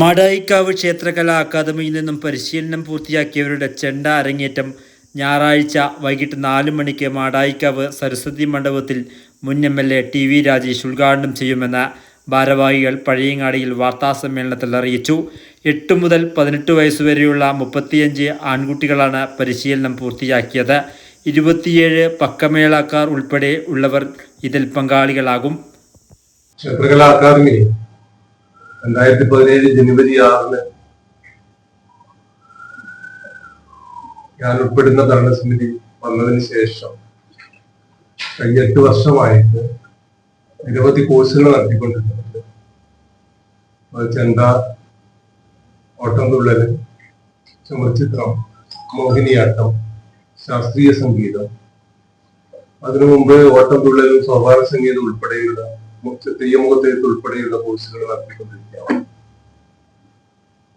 മാടായിക്കാവ് ക്ഷേത്രകലാ അക്കാദമിയിൽ നിന്നും പരിശീലനം പൂർത്തിയാക്കിയവരുടെ ചെണ്ട അരങ്ങേറ്റം ഞായറാഴ്ച വൈകിട്ട് നാല് മണിക്ക് മാടായിക്കാവ് സരസ്വതി മണ്ഡപത്തിൽ മുൻ M L A T V Rajesh ഉദ്ഘാടനം ചെയ്യുമെന്ന് ഭാരവാഹികൾ പഴയങ്ങാടിയിൽ വാർത്താസമ്മേളനത്തിൽ അറിയിച്ചു. എട്ട് മുതൽ പതിനെട്ട് വയസ്സുവരെയുള്ള മുപ്പത്തിയഞ്ച് ആൺകുട്ടികളാണ് പരിശീലനം പൂർത്തിയാക്കിയത്. ഇരുപത്തിയേഴ് പക്കമേളക്കാർ ഉൾപ്പെടെ ഉള്ളവർ ഇതിൽ പങ്കാളികളാകും. ക്ഷേത്രകലാ അക്കാദമി രണ്ടായിരത്തി പതിനേഴ് ജനുവരി ആറിന് ഞാൻ ഉൾപ്പെടുന്ന ഭരണസമിതി വന്നതിന് ശേഷം കഴിഞ്ഞ എട്ട് വർഷമായിട്ട് നിരവധി കോഴ്സുകൾ നടത്തിക്കൊണ്ടിരുന്നുണ്ട് ചെണ്ട ഓട്ടംതുള്ളൽ ചുമർചിത്രം മോഹിനിയാട്ടം ശാസ്ത്രീയ സംഗീതം. അതിനു മുമ്പ് ഓട്ടംതുള്ളലും സ്വഭാവ സംഗീതം ഉൾപ്പെടെയുള്ള തെയ്യമുഖത്തെഴുത്ത് ഉൾപ്പെടെയുള്ള കോഴ്സുകൾ നടത്തിക്കൊണ്ടിരിക്കുകയാണ്.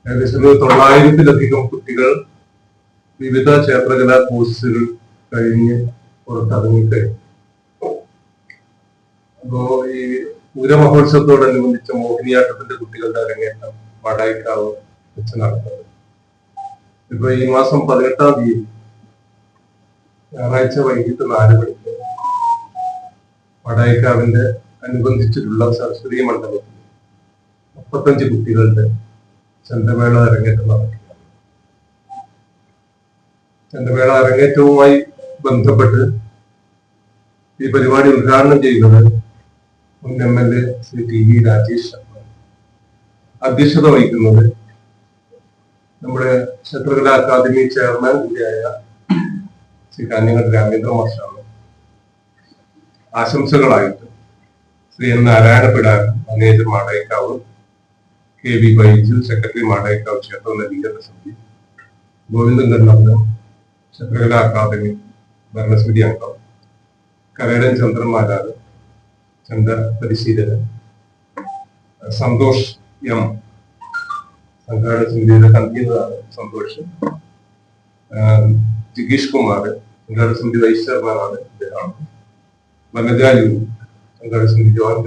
ഏകദേശം തൊള്ളായിരത്തിലധികം കുട്ടികൾ വിവിധ ക്ഷേത്രകലാ കോഴ്സുകൾ കഴിഞ്ഞ് പുറത്തിറങ്ങിക്കഴിഞ്ഞു അപ്പോ ഈ പൂരമഹോത്സവത്തോടനുബന്ധിച്ച മോഹിനിയാട്ടത്തിന്റെ കുട്ടികളുടെ അരങ്ങേറ്റം വടായിക്കാവ് വെച്ച് നടത്തുന്നത്. ഇപ്പൊ ഈ മാസം പതിനെട്ടാം തീയതി ഞായറാഴ്ച വൈകിട്ട് നാല് മണിക്ക് വടായിക്കാവിന്റെ അനുബന്ധിച്ചിട്ടുള്ള സരസ്വതി മണ്ഡപത്തിൽ മുപ്പത്തഞ്ച് കുട്ടികളുടെ ചന്തമേള അരങ്ങേറ്റം നടക്കുകയാണ്. ചന്തമേള അരങ്ങേറ്റവുമായി ബന്ധപ്പെട്ട് ഈ പരിപാടി ഉദ്ഘാടനം ചെയ്യുന്നത് മുൻ M L A Shri T V Rajesh. അധ്യക്ഷത വഹിക്കുന്നത് നമ്മുടെ ക്ഷേത്രകലാ അക്കാദമി ചെയർമാൻ കൂടിയായ ശ്രീ കാഞ്ഞങ്ങാട് രാമേന്ദ്ര മാഷാണ്. ആശംസകളായിട്ട് Shri N Narayanapidan manager Madekkavu K V Baiju secretary Madekkavu ക്ഷേത്ര നവീകരണ സമിതി ഗോവിന്ദൻ കണ്ണമ്മ ക്ഷേത്രകലാ അക്കാദമി ഭരണസമിതി അംഗം കരടൻ ചന്ദ്രൻ മാരാറ് ചന്ദ്ര പരിശീലകൻ സന്തോഷ് എം സംഘാടക സമിതിയുടെ കൺവീനറാണ് സന്തോഷ്. ജിഗീഷ് കുമാർ സംഘാടക സമിതി വൈസ് ചെയർമാനാണ് ഇദ്ദേഹം. വനജായു സംഘാടക സമിതി ജോയിൻ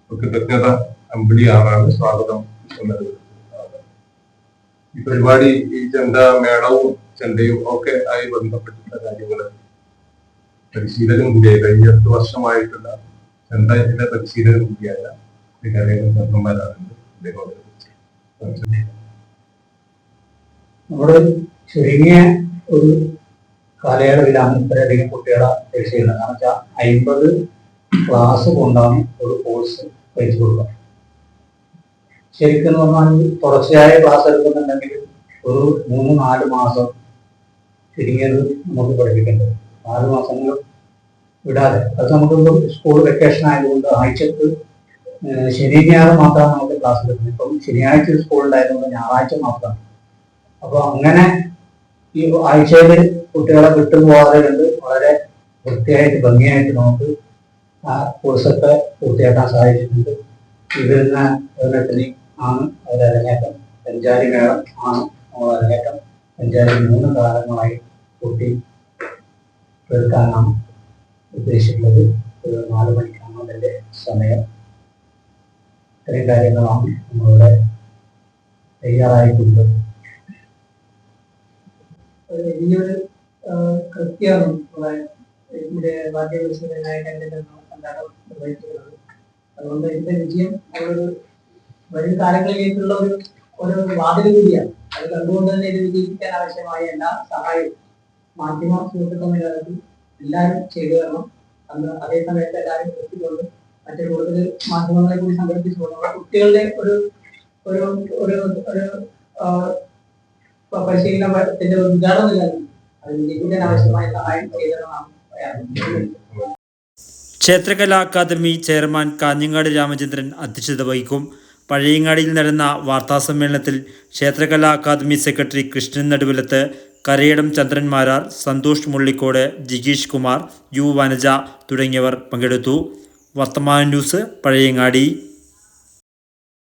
അപ്പൊ കൃതജ്ഞത അമ്പിളി ആറാണ് സ്വാഗതം ഈ പരിപാടി ഈ ചെണ്ട മേളവും ചെണ്ടയും ഒക്കെ ആയി ബന്ധപ്പെട്ടിട്ടുള്ള കാര്യങ്ങൾ പരിശീലകൻ കൂടിയായ. കഴിഞ്ഞ എട്ട് വർഷമായിട്ടുള്ള ചെണ്ടയത്തിന്റെ പരിശീലകൻ കൂടിയായ കരേന്ദ്രൻ ചന്ദ്രന്മാരാണ് നമ്മുടെ ചുരുങ്ങിയ ഒരു കാലയളവിലാണ് ഇത്രയധികം കുട്ടികളെ പരിശീലനം കാരണം വെച്ചാൽ അമ്പത് ക്ലാസ് കൊണ്ടാണ് ഒരു കോഴ്സ് കഴിച്ചു കൊടുക്കുക. ശരിക്കും പറഞ്ഞാൽ തുടർച്ചയായ ക്ലാസ് എടുക്കുന്നുണ്ടെങ്കിൽ ഒരു മൂന്ന് നാല് മാസം ചുരുങ്ങിയത് നമുക്ക് പഠിപ്പിക്കേണ്ടത് നാല് മാസങ്ങൾ വിടാതെ. അത് നമുക്ക് സ്കൂൾ വെക്കേഷൻ ആയതുകൊണ്ട് ആഴ്ചക്ക് ശനി ഞായർ മാത്രമാണ് നമുക്ക് ക്ലാസ് എടുക്കുന്നത്. ഇപ്പം ശനിയാഴ്ച സ്കൂൾ ഞായറാഴ്ച മാത്രമാണ്. അപ്പൊ അങ്ങനെ ഈ ആഴ്ചയിൽ കുട്ടികളെ വിട്ടുപോകാതെ കണ്ട് വളരെ വൃത്തിയായിട്ട് ഭംഗിയായിട്ട് നമുക്ക് ആ കോഴ്സൊക്കെ പൂർത്തിയാക്കാൻ സാധിച്ചിട്ടുണ്ട് ഇവരുന്ന ഒരെണ്ണത്തിന് ആണ് അവർ അരങ്ങേറ്റം. പഞ്ചാരി മേളം ആണ് നമ്മൾ അരങ്ങേറ്റം. പഞ്ചാരി മൂന്ന് കാലങ്ങളായി കുട്ടി തീർക്കാനാണ് ഉദ്ദേശിക്കുന്നത്. നാല് മണിക്കാണ് അതിന്റെ സമയം. ഇത്രയും കാര്യങ്ങളാണ് നമ്മളിവിടെ തയ്യാറായിട്ടുണ്ട്. ഒരു വലിയൊരു കൃത്യമാണ് ഇവിടെ എന്റെ നിർവഹിക്കുന്നത് അതുകൊണ്ട് ഇതിന്റെ വിജയം ഒരു വരും കാലങ്ങളിലേക്കുള്ള ഒരു ഒരു വാതിൽ കൂടിയാണ്. അത് കണ്ടുകൊണ്ട് തന്നെ ഇത് വിജയിപ്പിക്കാൻ ആവശ്യമായ എല്ലാ സഹായവും മാധ്യമ സുഹൃത്തുക്കളുടെ എല്ലാവരും ചെയ്തു തരണം. അന്ന് അതേ സമയത്ത് എല്ലാവരും എത്തിക്കൊണ്ട് മറ്റു കൂടുതൽ മാധ്യമങ്ങളെ കൂടി സംഘടിപ്പിച്ചുകൊണ്ട് കുട്ടികളുടെ ഒരു ഒരു ഒരു പരിശീലനത്തിന്റെ ഉദ്ഘാടനം ഉദാഹരണം നൽകി അത് ആവശ്യമായ സഹായം ചെയ്തതാണ് ക്ഷേത്രകലാ അക്കാദമി ചെയർമാൻ കാഞ്ഞങ്ങാട് രാമചന്ദ്രൻ അധ്യക്ഷത വഹിക്കും. പഴയങ്ങാടിയിൽ നടന്ന വാർത്താസമ്മേളനത്തിൽ ക്ഷേത്രകല അക്കാദമി സെക്രട്ടറി കൃഷ്ണൻ നടുവിലത്ത് കരയടം ചന്ദ്രന്മാരാർ സന്തോഷ് മുള്ളിക്കോട് ജിഗീഷ് കുമാർ യു വനജ തുടങ്ങിയവർ പങ്കെടുത്തു. വർത്തമാന ന്യൂസ് പഴയങ്ങാടി.